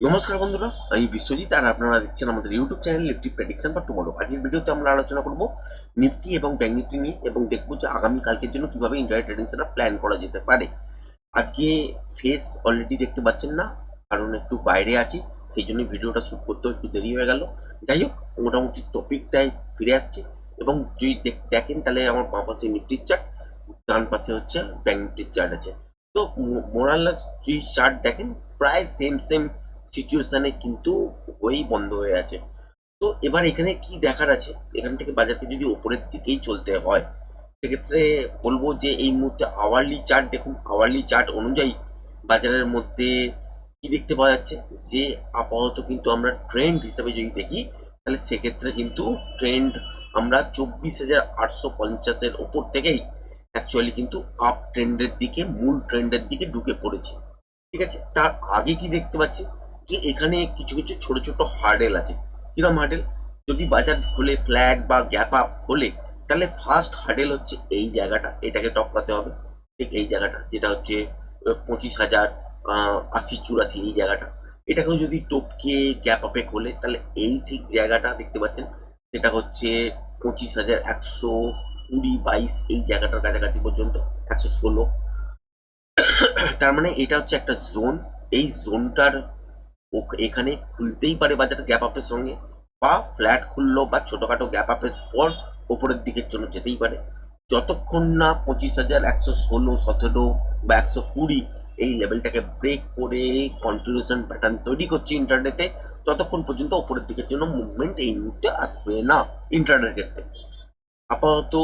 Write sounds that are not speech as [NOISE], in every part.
নমস্কার বন্ধুরা, আমি বিশ্বজিৎ আর আপনারা দেখছেন আমাদের ইউটিউব চ্যানেল নিফটি প্রেডিকশন বা টুমরো আজকের ভিডিওতে আমরা আলোচনা করব নিফটি এবং ব্যাংক নিফটি নিয়ে এবং দেখব যে আগামী কালকের জন্য কীভাবে ইন্টারনেট ট্রেডিং সেটা প্ল্যান করা যেতে পারে। আজকে ফেস অলরেডি দেখতে পাচ্ছেন না, কারণ একটু বাইরে আছি, সেই জন্য ভিডিওটা শ্যুট করতেও একটু দেরি হয়ে গেল। যাই হোক, মোটামুটি টপিকটাই ফিরে আসছে এবং যদি দেখ- দেখেন তাহলে আমার বাঁ পাশে নিফটির চার্ট ডান পাশে হচ্ছে ব্যাংক নিফটির চার্ট আছে। তো মোরাল্লাস যদি চার্ট দেখেন, প্রায় সেম সেম সিচুয়েশনে কিন্তু হয়েই বন্ধ হয়ে আছে। তো এবার এখানে কি দেখার আছে? এখান থেকে বাজারকে যদি ওপরের দিকেই চলতে হয়, সেক্ষেত্রে বলব যে এই মুহূর্তে আওয়ারলি চার্ট দেখুন। আওয়ারলি চার্ট অনুযায়ী বাজারের মধ্যে কি দেখতে পাওয়া যাচ্ছে? যে আপাতত কিন্তু আমরা ট্রেন্ড হিসাবে যদি দেখি, তাহলে সেক্ষেত্রে কিন্তু ট্রেন্ড আমরা চব্বিশ হাজার আটশো পঞ্চাশের ওপর থেকেই অ্যাকচুয়ালি কিন্তু আপ ট্রেন্ডের দিকে, মূল ট্রেন্ডের দিকে ঢুকে পড়েছে। ঠিক আছে? তার আগে কি দেখতে পাচ্ছি? যে এখানে কিছু কিছু ছোট ছোট হার্ডেল আছে। কিরম হার্ডেল যদি বাজার খোলে ফ্ল্যাট বা গ্যাপ আপ খোলে, তাহলে ফার্স্ট হার্ডেল হচ্ছে এই জায়গাটা, এটাকে টপকাতে হবে। ঠিক এই জায়গাটা, যেটা হচ্ছে পঁচিশ হাজার আশি, চুরাশি, এই জায়গাটা। এটাকেও যদি টপকে গ্যাপ আপে খোলে, তাহলে এই ঠিক জায়গাটা দেখতে পাচ্ছেন, সেটা হচ্ছে পঁচিশ হাজার একশো কুড়ি, বাইশ, এই জায়গাটার কাছাকাছি পর্যন্ত, একশো ষোলো। তার মানে এটা হচ্ছে একটা জোন এই জোনটার এখানে খুলতেই পারে বাজার গ্যাপ আপের সঙ্গে বা ফ্ল্যাট খুললো বা ছোটখাটো গ্যাপ আপের পর ওপরের দিকের জন্য যেতেই পারে। যতক্ষণ না পঁচিশ হাজার একশো ষোলো, সতেরো বা একশো কুড়ি এই লেভেলটাকে ব্রেক করে কন্টিনিউশন প্যাটার্ন তৈরি করছে ইন্টারনেটে ততক্ষণ পর্যন্ত ওপরের দিকের জন্য মুভমেন্ট এই মুহূর্তে আসবে না ইন্টারনেটের ক্ষেত্রে। আপাতত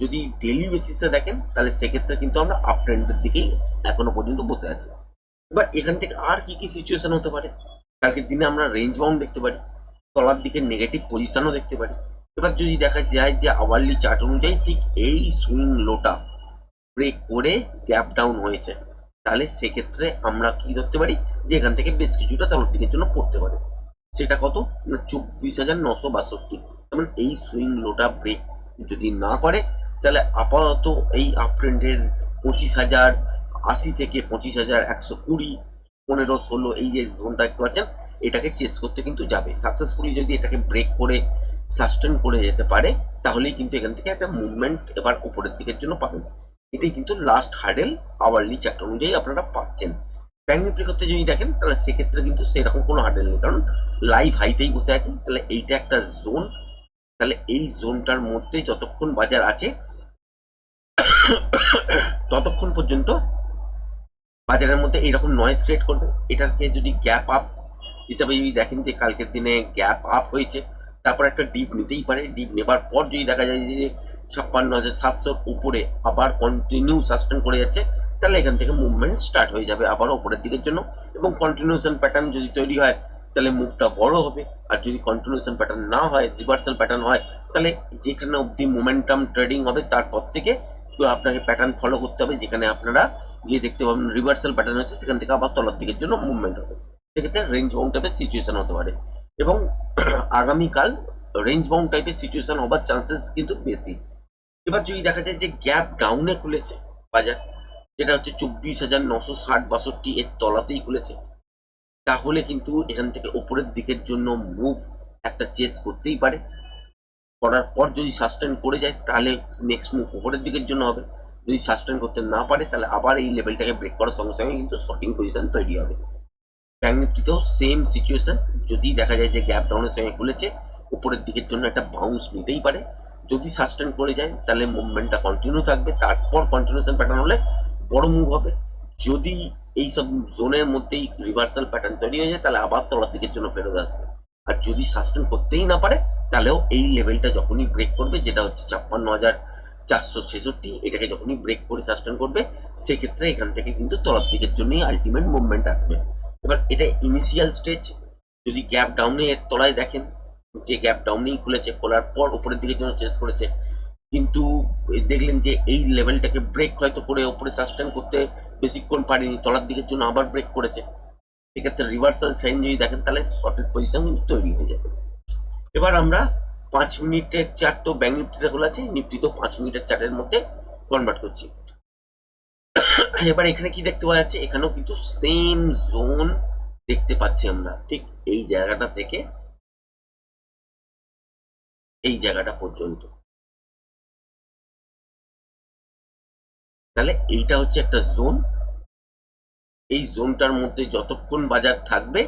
যদি ডেলি বেসিসে দেখেন, তাহলে সেক্ষেত্রে কিন্তু আমরা আপ ট্রেন্ডের দিকেই এখনও পর্যন্ত বসে আছি। এবার এখান থেকে আর কি কি সিচুয়েশন হতে পারে? কালকের দিনে আমরা রেঞ্জ বাউন্ড দেখতে পারি, তলার দিকে নেগেটিভ পজিশনও দেখতে পারি। এবার যদি দেখা যায় যে আওয়ারলি চার্ট অনুযায়ী ঠিক এই সুইং লোটা ব্রেক করে গ্যাপ ডাউন হয়েছে, তাহলে সেক্ষেত্রে আমরা কি ধরতে পারি? যে এখান থেকে বেশ কিছুটা তলার দিকের জন্য পড়তে পারে। সেটা কত? না, চব্বিশ হাজার নশো বাষট্টি। যেমন এই সুইং লোটা ব্রেক যদি না করে, তাহলে আপাতত এই আপ ট্রেন্ডের পঁচিশ হাজার আশি থেকে পঁচিশ হাজার একশো কুড়ি পনেরো, ষোলো, এই যে জোনটা একটু পাচ্ছেন এটাকে চেস করতে কিন্তু যাবে। সাকসেসফুলি যদি এটাকে ব্রেক করে সাস্টেন করে যেতে পারে, তাহলেই কিন্তু এখান থেকে একটা মুভমেন্ট এবার উপরের দিকের জন্য পাবেন এটাই কিন্তু লাস্ট হার্ডেল আওয়ারলি চার্ট অনুযায়ী আপনারা পাচ্ছেন। ব্যাংক নিফটি করতে যদি দেখেন, তাহলে সেক্ষেত্রে কিন্তু সেরকম কোনো হার্ডেল নেই। কারণ লাইভ হাইতেই বসে আছেন তাহলে এইটা একটা জোন তাহলে এই জোনটার মধ্যে যতক্ষণ বাজার আছে, [COUGHS] ততক্ষণ পর্যন্ত বাজারের মধ্যে এইরকম নয়েজ ক্রিয়েট করবে, এটাকে যদি গ্যাপ আপ হিসাবে যদি দেখেন যে কালকের দিনে গ্যাপ আপ হয়েছে, তারপর একটা ডিপ নিতেই পারে। ডিপ নেবার পর যদি দেখা যায় যে ছাপ্পান্ন হাজার সাতশোর উপরে আবার কন্টিনিউ সাসপেন্ড করে যাচ্ছে, তাহলে এখান থেকে মুভমেন্ট স্টার্ট হয়ে যাবে আবার উপরের দিকের জন্য। এবং কন্টিনিউশন প্যাটার্ন যদি তৈরি হয়, তাহলে মুভটা বড় হবে। আর যদি কন্টিনিউশন প্যাটার্ন না হয় রিভার্সাল প্যাটার্ন হয়, তাহলে যেখানে অবধি মোমেন্টাম ট্রেডিং হবে, তারপর থেকে আপনাকে প্যাটার্ন ফলো করতে হবে, যেখানে আপনারা গিয়ে দেখতে পাবেন রিভার্সাল প্যাটার্ন হচ্ছে সেখান থেকে আবার তলার দিকের জন্য মুভমেন্ট হবে। সেক্ষেত্রে রেঞ্জ বাউন্ড টাইপের সিচুয়েশন হতে পারে। এবং [CLEARS THROAT] আগামীকাল রেঞ্জ বাউন্ড টাইপের সিচুয়েশন হবার চান্সেস কিন্তু বেশি। এবার যদি দেখা যায় যে গ্যাপ ডাউনে খুলেছে বাজার, যেটা হচ্ছে চব্বিশ হাজার নশো ষাট বাষট্টি এর তলাতেই খুলেছে, তাহলে কিন্তু এখান থেকে ওপরের দিকের জন্য মুভ একটা চেস করতেই পারে। করার পর যদি সাস্টেন করে যায়, তাহলে নেক্সট মুভ উপরের দিকের জন্য হবে। যদি সাস্টেন করতে না পারে, তাহলে আবার এই লেভেলটাকে ব্রেক করার সঙ্গে সঙ্গে কিন্তু শর্টিং পজিশন তৈরি হবে। ব্যাঙ্ক নিফটিতেও সেম সিচুয়েশন যদি দেখা যায় যে গ্যাপ ডাউনের সঙ্গে খুলেছে, উপরের দিকের জন্য একটা বাউন্স নিতেই পারে। যদি সাস্টেন করে যায়, তাহলে মুভমেন্টটা কন্টিনিউ থাকবে। তারপর কন্টিনিউশন প্যাটার্ন হলে বড় মুভ হবে। যদি এই সব জোনের মধ্যেই রিভার্সাল প্যাটার্ন তৈরি হয়ে যায়, তাহলে আবার তলার দিকের জন্য ফেরত আসবে। আর যদি সাস্টেন করতেই না পারে, তাহলেও এই লেভেলটা যখনই ব্রেক করবে, যেটা হচ্ছে ছাপ্পান্ন হাজার চারশো ছেষট্টি, এটাকে যখনই ব্রেক করে সাস্টেন করবে, সেক্ষেত্রে এখান থেকে কিন্তু তলার দিকের জন্যই আলটিমেট মুভমেন্ট আসবে। এবার এটা ইনিশিয়াল স্টেজ যদি গ্যাপ ডাউনে এর তলায় দেখেন, যে গ্যাপ ডাউনেই খুলেছে, খোলার পর উপরের দিকের জন্য চেস করেছে, কিন্তু দেখলেন যে এই লেভেলটাকে ব্রেক হয়তো করে ওপরে সাস্টেন করতে বেশিক্ষণ পারেনি, তলার দিকের জন্য আবার ব্রেক করেছে, সেক্ষেত্রে রিভার্সাল সাইন যদি দেখেন, তাহলে সঠিক পজিশন তৈরি হয়ে যাবে। এবার আমরা পাঁচ মিনিটের চার্ট তো ব্যাঙ্ক নিফটিতে খোলা আছে নিফটি তো পাঁচ মিনিটের চার্টের মধ্যে কনভার্ট করছি। এবার এখানে কি দেখতে পাওয়া যাচ্ছে? এখানেও কিন্তু সেম জোন দেখতে পাচ্ছি আমরা। ঠিক এই জায়গাটা থেকে এই জায়গাটা পর্যন্ত। তাহলে এইটা হচ্ছে একটা জোন এই জোনটার মধ্যে যতক্ষণ বাজার থাকবে,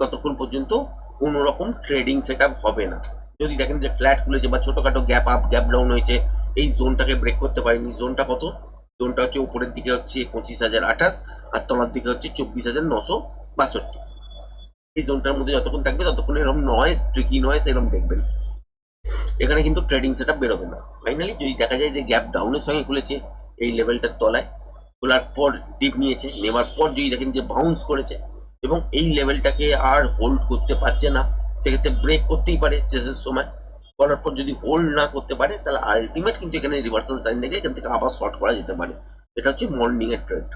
ততক্ষণ পর্যন্ত কোনো রকম ট্রেডিং সেট হবে না। যদি দেখেন যে ফ্ল্যাট খুলেছে বা ছোটখাটো গ্যাপ আপ গ্যাপ ডাউন হয়েছে, এই জোনটাকে ব্রেক করতে পারেনি। জোনটা কত? জোনটা হচ্ছে উপরের দিকে হচ্ছে পঁচিশ হাজার আঠাশ, আর তলার দিকে হচ্ছে চব্বিশ হাজার নশো বাষট্টি। এই জোনটার মধ্যে যতক্ষণ থাকবে, ততক্ষণ এরকম নয়েস ট্রিকি নয়েস এরকম দেখবেন। এখানে কিন্তু ট্রেডিং সেটা বেরোবে না। ফাইনালি যদি দেখা যায় যে গ্যাপ ডাউনের সঙ্গে খুলেছে, এই লেভেলটার তলায়, খোলার পর ডিপ নিয়েছে, নেওয়ার পর যদি দেখেন যে বাউন্স করেছে, এবং এই লেভেলটাকে আর হোল্ড করতে পারছে না সেক্ষেত্রে ব্রেক করতেই পারে চেসের সময়। করার পর যদি হোল্ড না করতে পারে, তাহলে আলটিমেট কিন্তু এখানে রিভার্সাল সাইন দেখে এখান থেকে আবার শর্ট করা যেতে পারে। এটা হচ্ছে মর্নিং এর ট্রেন্ড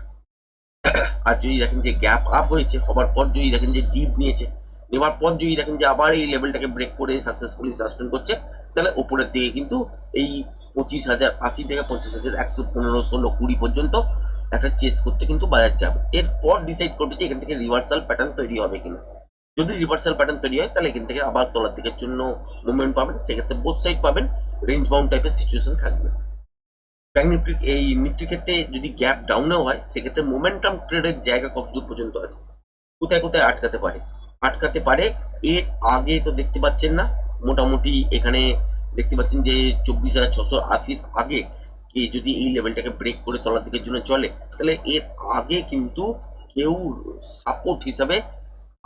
আর যদি দেখেন যে গ্যাপ আপ হয়েছে, হবার পর যদি দেখেন যে ডিপ নিয়েছে, নেওয়ার পর যদি দেখেন যে আবার এই লেভেলটাকে ব্রেক করে সাকসেসফুলি সাসপেন্ড করছে, তাহলে উপরের দিকে কিন্তু এই পঁচিশ হাজার, আশি থেকে পঁচিশ হাজার, একশো পনেরো, ষোলো, কুড়ি পর্যন্ত একটা চেস করতে কিন্তু বাজার যাবে। এরপর ডিসাইড করবে যে এখান থেকে রিভার্সাল প্যাটার্ন তৈরি হবে কিনা। যদি রিভার্সাল প্যাটার্ন তৈরি হয়, তাহলে এখান থেকে আবার তলার দিকের জন্য মুভমেন্ট পাবেন। সেক্ষেত্রে বোথ সাইড পাবেন। রেঞ্জ বাউন্ড টাইপের সিচুয়েশন থাকবে। নিফটি এই নিফটির ক্ষেত্রে যদি গ্যাপ ডাউনেও হয়, সেক্ষেত্রে মোমেন্টাম ট্রেডের জায়গা কত দূর পর্যন্ত আছে? কোথায় কোথায় আটকাতে পারে? আটকাতে পারে এর আগে তো দেখতে পাচ্ছেন না। মোটামুটি এখানে দেখতে পাচ্ছেন যে চব্বিশ হাজার ছশো আশির আগে কে যদি এই লেভেলটাকে ব্রেক করে তলার দিকের জন্য চলে, তাহলে এর আগে কিন্তু কেউ সাপোর্ট হিসাবে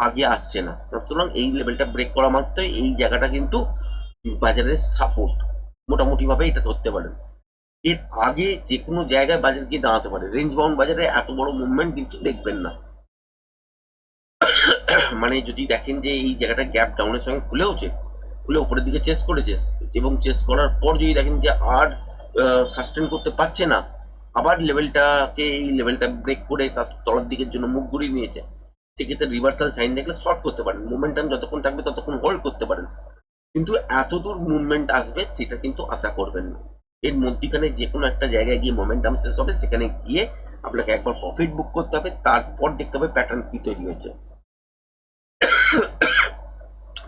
আগে আসছে না। সুতরাং এই লেভেলটা ব্রেক করা মাত্রই এই জায়গাটা কিন্তু বাজারের সাপোর্ট মোটামুটি ভাবে এটা ধরতে পারেন। এর আগে যে কোনো জায়গায় বাজার গিয়ে দাঁড়াতে পারে। রেঞ্জ বাউন্ড বাজারে এত বড় মুভমেন্ট কিন্তু দেখবেন না। মানে যদি দেখেন যে এই জায়গাটা গ্যাপ ডাউনের সঙ্গে খুলেওছে খুলে উপরের দিকে চেস করেছে, এবং চেস করার পর যদি দেখেন যে আর সাস্টেন করতে পারছে না, আবার লেভেলটাকে এই লেভেলটা ব্রেক করে তলার দিকের জন্য মুখ ঘুরিয়ে নিয়েছে। সেক্ষেত্রে রিভার্সাল সাইন দেখলে শর্ট করতে পারেন। মুভমেন্টাম যতক্ষণ থাকবে ততক্ষণ হোল্ড করতে পারেন। কিন্তু এত দূর মুভমেন্ট আসবে সেটা কিন্তু আশা করবেন না। এর মধ্যিখানে যে কোনো একটা জায়গায় গিয়ে মোমেন্টাম শেষ হবে, সেখানে গিয়ে আপনাকে একবার প্রফিট বুক করতে হবে, তারপর দেখতে হবে প্যাটার্ন কি তৈরি হয়েছে।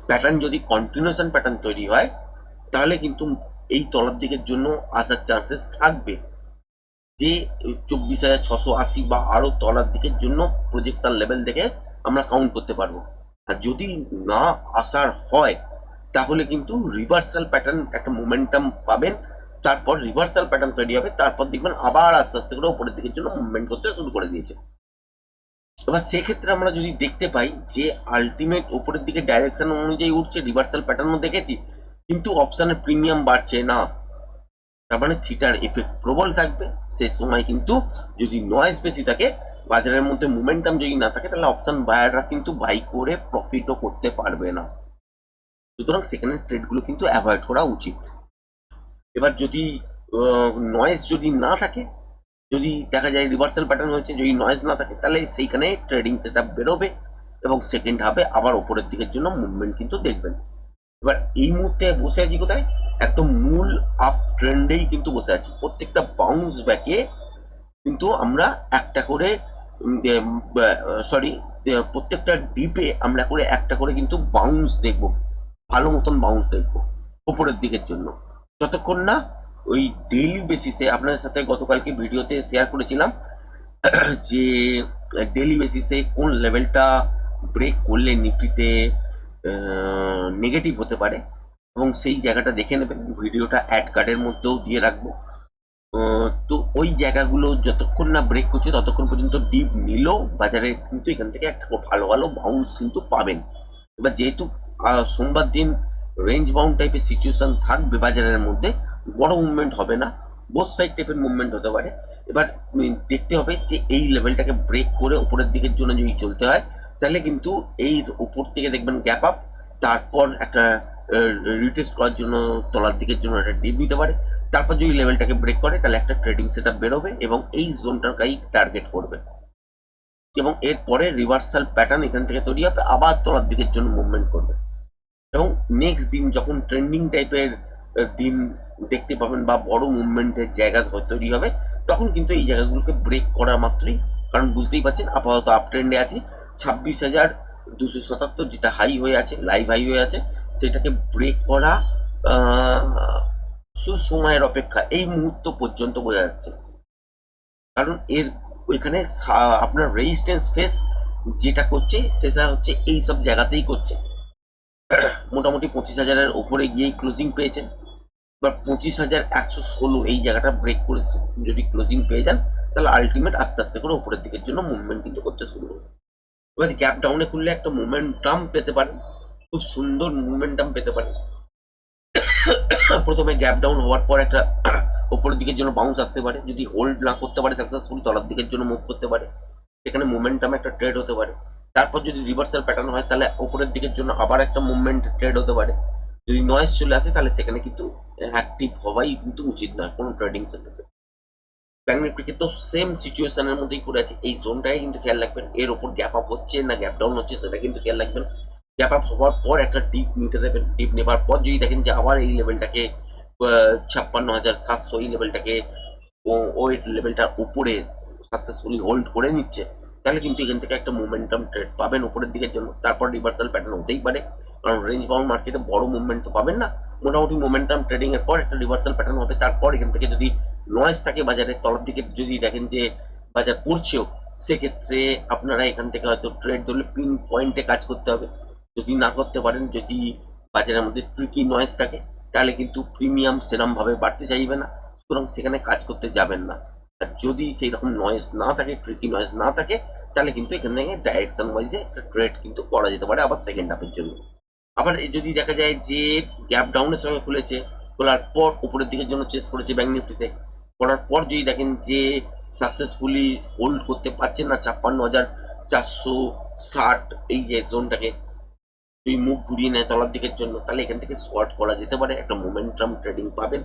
প্যাটার্ন যদি কন্টিনিউশন প্যাটার্ন তৈরি হয়, তাহলে কিন্তু এই তলার দিকের জন্য আসার চান্সেস থাকবে। যে চব্বিশ হাজার ছশো আশি বা আরও তলার দিকের জন্য প্রজেকশন লেভেল থেকে আমরা কাউন্ট করতে পারব। আর যদি না আসার হয়, তাহলে কিন্তু রিভার্সাল প্যাটার্ন একটা মোমেন্টাম পাবেন, তারপর রিভার্সাল প্যাটার্ন তৈরি হবে, তারপর দেখবেন আবার আস্তে আস্তে করে উপরের দিকের জন্য মুভমেন্ট করতে শুরু করে দিয়েছে। এবার সেক্ষেত্রে আমরা যদি দেখতে পাই যে আলটিমেট উপরের দিকে ডাইরেকশন অনুযায়ী উঠছে রিভার্সাল প্যাটার্নও দেখেছি, কিন্তু অপশানের প্রিমিয়াম বাড়ছে না। তার মানে থিটার এফেক্ট প্রবল থাকবে। সেই সময় কিন্তু যদি নয়েজ বেশি থাকে, বাজারের মধ্যে মোমেন্টাম যদি না থাকে, তাহলে অপশন বায়াররা কিন্তু বাই করে প্রফিটও করতে পারবে না। সুতরাং সেখানে ট্রেডগুলো কিন্তু অ্যাভয়েড করা উচিত। এবার যদি নয়েজ যদি না থাকে, যদি দেখা যায় রিভার্সাল প্যাটার্ন হয়েছে, যদি নয়েজ না থাকে, তাহলে সেইখানে ট্রেডিং সেট আপ বেরোবে এবং সেকেন্ড হাফে আবার ওপরের দিকের জন্য মুভমেন্ট কিন্তু দেখবেন। এবার এই মুহূর্তে বসে আছি কোথায়? একদম ট্রেন্ডেই কিন্তু বসে আছি। প্রত্যেকটা বাউন্স ব্যাকে কিন্তু আমরা একটা করে সরি প্রত্যেকটা ডিপে আমরা করে একটা করে কিন্তু বাউন্স দেখব। ভালো মতন বাউন্স দেখব উপরের দিকের জন্য। যতক্ষণ না ওই ডেইলি বেসিসে আপনাদের সাথে গতকালকে ভিডিওতে শেয়ার করেছিলাম, [CLEARS THROAT] যে ডেইলি বেসিসে কোন লেভেলটা ব্রেক করলে নিফটিতে নেগেটিভ হতে পারে। এবং সেই জায়গাটা দেখে নেবেন, ভিডিওটা অ্যাড কার্ডের মধ্যেও দিয়ে রাখব। তো ওই জায়গাগুলো যতক্ষণ না ব্রেক করছে, ততক্ষণ পর্যন্ত ডিপ নিলেও বাজারে কিন্তু এখান থেকে একটা ভালো ভালো বাউন্স কিন্তু পাবেন। এবার যেহেতু সোমবার দিন রেঞ্জ বাউন্ড টাইপের সিচুয়েশন থাকবে বাজারের মধ্যে, বড় মুভমেন্ট হবে না বোথ সাইড টাইপের মুভমেন্ট হতে পারে। এবার দেখতে হবে যে এই লেভেলটাকে ব্রেক করে উপরের দিকের জন্য যদি চলতে হয়, তাহলে কিন্তু এই উপর থেকে দেখবেন গ্যাপ আপ তারপর একটা রিটেস্ট করার জন্য, তলার দিকের জন্য একটা ডিপ দিতে পারে। তারপর যদি লেভেলটাকে ব্রেক করে, তাহলে একটা ট্রেডিং সেট বেরোবে এবং এই জোনটাকেই টার্গেট করবে। এবং এরপরে রিভার্সাল প্যাটার্ন এখান থেকে তৈরি হবে, আবার তলার দিকের জন্য মুভমেন্ট করবে। এবং নেক্সট দিন যখন ট্রেন্ডিং টাইপের দিন দেখতে পাবেন বা বড় মুভমেন্টের জায়গা তৈরি হবে, তখন কিন্তু এই জায়গাগুলোকে ব্রেক করা মাত্রই, কারণ বুঝতেই পারছেন, আপাতত আপ ট্রেন্ডে আছে। ছাব্বিশ হাজার দুশো সাতাত্তর যেটা হাই হয়ে আছে লাইভ হাই হয়ে আছে, সেটাকে ব্রেক করা সুসময়ের অপেক্ষা, এই মুহূর্ত পর্যন্ত বোঝা যাচ্ছে। কারণ এর ওইখানে আপনার রেজিস্ট্যান্স ফেস যেটা করছে, সেটা হচ্ছে এই সব জায়গাতেই করছে। মোটামুটি পঁচিশ হাজারের ওপরে গিয়েই ক্লোজিং পেয়েছেন। এবার পঁচিশ হাজার একশো ষোলো এই জায়গাটা ব্রেক করে যদি ক্লোজিং পেয়ে যান, তাহলে আলটিমেট আস্তে আস্তে করে উপরের দিকের জন্য মুভমেন্ট কিন্তু করতে শুরু করবে। এবার গ্যাপ ডাউনে খুললে একটা মোমেন্টাম পেতে পারেন। খুব সুন্দর মোমেন্টাম পেতে পারেন। প্রথমে গ্যাপ ডাউন হওয়ার পর একটা ওপরের দিকের জন্য বাউন্স আসতে পারে। যদি হোল্ড না করতে পারে সাকসেসফুল তলার দিকের জন্য মুভ করতে পারে। সেখানে মোমেন্টাম একটা ট্রেড হতে পারে। তারপর যদি রিভার্সাল প্যাটার্ন হয়, তাহলে ওপরের দিকের জন্য আবার একটা মুভমেন্ট ট্রেড হতে পারে। যদি নয়েজ চলে আসে, তাহলে সেখানে কিন্তু অ্যাক্টিভ হওয়াই কিন্তু উচিত নয় কোনো ট্রেডিং সেন্টারে ব্যাঙ্ক নিফটি কিন্তু সেম সিচুয়েশনের মধ্যেই করে আছে। এই জোনটাই কিন্তু খেয়াল রাখবেন, এর ওপর গ্যাপ আপ হচ্ছে না গ্যাপ ডাউন হচ্ছে সেটা কিন্তু খেয়াল রাখবেন। গ্যাপ আপ হওয়ার পর একটা ডিপ নিতে দেবেন। ডিপ নেবার পর যদি দেখেন যে আবার এই লেভেলটাকে ছাপ্পান্ন হাজার সাতশো এই লেভেলটাকে ওই লেভেলটার উপরে সাকসেসফুলি হোল্ড করে নিচ্ছে, তাহলে কিন্তু এখান থেকে একটা মোমেন্টাম ট্রেড পাবেন উপরের দিকের জন্য। তারপর রিভার্সাল প্যাটার্ন হতেই পারে। কারণ রেঞ্জ বাউন্ড মার্কেটে বড় মুভমেন্ট তো পাবেন না। মোটামুটি মোমেন্টাম ট্রেডিং এর পর একটা রিভার্সাল প্যাটার্ন হবে। তারপর এখান থেকে যদি নয়েজ থাকে বাজারের তলার দিকে যদি দেখেন যে বাজার পড়ছেও সেক্ষেত্রে আপনারা এখান থেকে হয়তো ট্রেড ধরলে পিন পয়েন্টে কাজ করতে হবে। যদি না করতে পারেন, যদি বাজারের মধ্যে ট্রিকি নয়েজ থাকে, তাহলে কিন্তু প্রিমিয়াম সেরম ভাবে বাড়তে চাইবে না, সুতরাং সেখানে কাজ করতে যাবেন না। আর যদি সেই রকম নয়েজ না থাকে ট্রিকি নয়েজ না থাকে, তাহলে কিন্তু এখান থেকে ডাইরেকশন ওয়াইজে একটা ট্রেড কিন্তু করা যেতে পারে আবার সেকেন্ড হাফের জন্য। আবার যদি দেখা যায় যে গ্যাপ ডাউনের সঙ্গে খুলেছে, খোলার পর উপরের দিকের জন্য চেস করেছে ব্যাঙ্ক নিফটিতে করার পর যদি দেখেন যে সাকসেসফুলি হোল্ড করতে পারছেন না, ছাপ্পান্ন হাজার চারশো ষাট এই যে জোনটাকে যদি মুখ ঘুরিয়ে নেয় তলার দিকের জন্য, তাহলে এখান থেকে শর্ট করা যেতে পারে, একটা মোমেন্টাম ট্রেডিং পাবেন।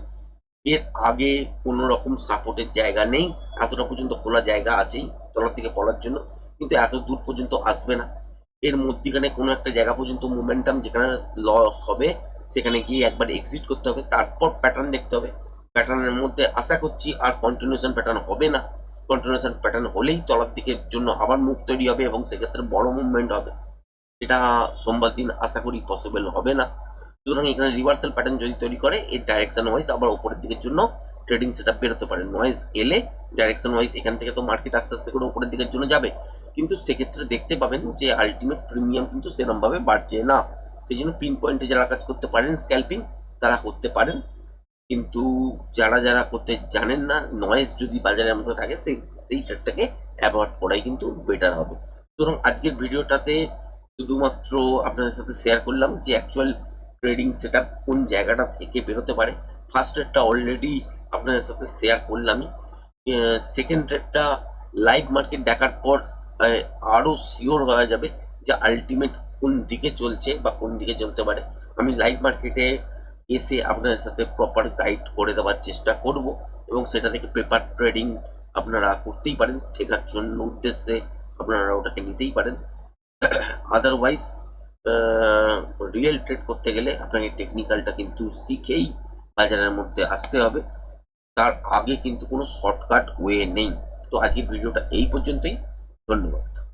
এর আগে কোনো রকম সাপোর্টের জায়গা নেই, এতটা পর্যন্ত খোলা জায়গা আছেই তলার দিকে পড়ার জন্য, কিন্তু এত দূর পর্যন্ত আসবে না। এর মধ্যিখানে কোনো একটা জায়গা পর্যন্ত মোমেন্টাম যেখানে লস হবে, সেখানে গিয়ে একবার এক্সিট করতে হবে, তারপর প্যাটার্ন দেখতে হবে। প্যাটার্নের মধ্যে আশা করছি আর কন্টিনিউশন প্যাটার্ন হবে না। কন্টিনিউশন প্যাটার্ন হলেই তলার দিকের জন্য আবার মুখ তৈরি হবে এবং সেক্ষেত্রে বড় মুভমেন্ট হবে। সেটা সোমবার দিন আশা করি পসিবল হবে না। সুতরাং এখানে রিভার্সাল প্যাটার্ন যদি তৈরি করে এর ডাইরেকশন ওয়াইজ আবার উপরের দিকের জন্য ট্রেডিং সেট বেরোতে পারে। নয়েজ এলে ডাইরেকশন ওয়াইজ এখান থেকে তো মার্কেট আস্তে আস্তে করে উপরের দিকের জন্য যাবে। কিন্তু সেক্ষেত্রে দেখতে পাবেন যে আলটিমেট প্রিমিয়াম কিন্তু সেরকম ভাবে বাড়ছে না। সেই জন্য পিন পয়েন্টে যারা কাজ করতে পারেন স্ক্যাল্পিং তারা করতে পারেন। কিন্তু যারা যারা করতে জানেন না নয়েজ যদি বাজারের মধ্যে থাকে, সেই সেই ট্রেডটাকে অ্যাভয়েড করাই কিন্তু বেটার হবে। সুতরাং আজকের ভিডিওটাতে শুধুমাত্র আপনাদের সাথে শেয়ার করলাম যে অ্যাকচুয়াল ট্রেডিং সেট কোন জায়গাটা থেকে বেরোতে পারে। ফার্স্ট ট্রেডটা অলরেডি আপনাদের সাথে শেয়ার করলামই। সেকেন্ড ট্রেডটা লাইভ মার্কেট দেখার পর আরও শিওর হওয়া যাবে যে আলটিমেট কোন দিকে চলছে বা কোন দিকে চলতে পারে। আমি লাইভ মার্কেটে এসে আপনাদের সাথে প্রপার গাইড করে দেওয়ার চেষ্টা করব এবং সেটা থেকে পেপার ট্রেডিং আপনারা করতেই পারেন। শেখার জন্য উদ্দেশ্যে আপনারা ওটাকে নিতেই পারেন। আদারওয়াইজ রিয়েল ট্রেড করতে গেলে আপনাকে টেকনিক্যালটা কিন্তু শিখেই বাজারের মধ্যে আসতে হবে। তার আগে কিন্তু কোনো শর্টকাট ওয়ে নেই। তো আজকের ভিডিওটা এই পর্যন্তই। ধন্যবাদ।